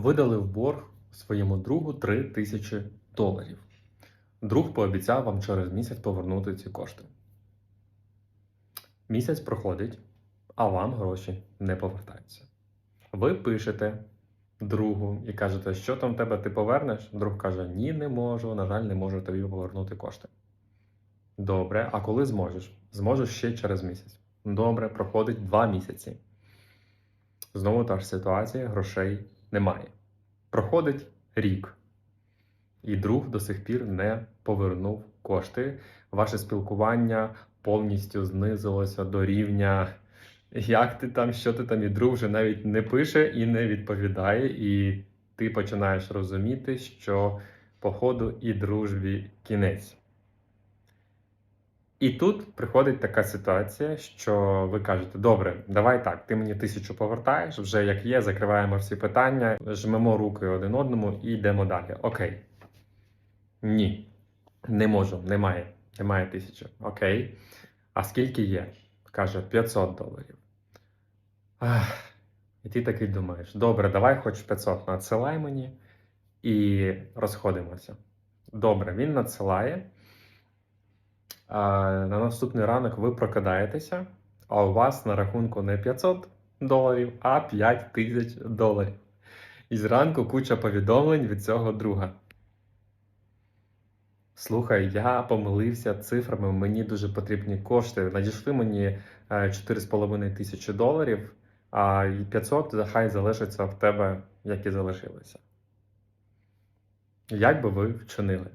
видали в борг своєму другу 3 тисячі доларів. Друг пообіцяв вам через місяць повернути ці кошти. Місяць проходить, а вам гроші не повертаються. Ви пишете другу і кажете, що там в тебе ти повернеш? Друг каже: Ні, не можу, на жаль, не можу тобі повернути кошти. Добре, а коли зможеш? Зможеш ще через місяць. Добре, проходить два місяці. Знову та ж ситуація, грошей немає. Проходить рік, і друг до сих пір не повернув кошти. Ваше спілкування повністю знизилося до рівня. Як ти там, що ти там, і друг вже навіть не пише і не відповідає, і ти починаєш розуміти, що походу і дружбі кінець. І тут приходить така ситуація, що ви кажете: добре, давай так, ти мені тисячу повертаєш, вже як є, закриваємо всі питання, жмемо руки один одному і йдемо далі. Окей. Ні, не можу, немає. Немає тисячі. Окей. А скільки є? Каже 500 доларів. Ах, і ти такий думаєш: добре, давай хоч 500 надсилай мені і розходимося. Добре, він надсилає. На наступний ранок ви прокидаєтеся, а у вас на рахунку не 500 доларів, а 5 тисяч доларів. І зранку куча повідомлень від цього друга. Слухай, я помилився цифрами, мені дуже потрібні кошти. Надійшли мені е, 4,5 тисячі доларів, а 500 хай залишиться в тебе, як і залишилося. Як би ви вчинили?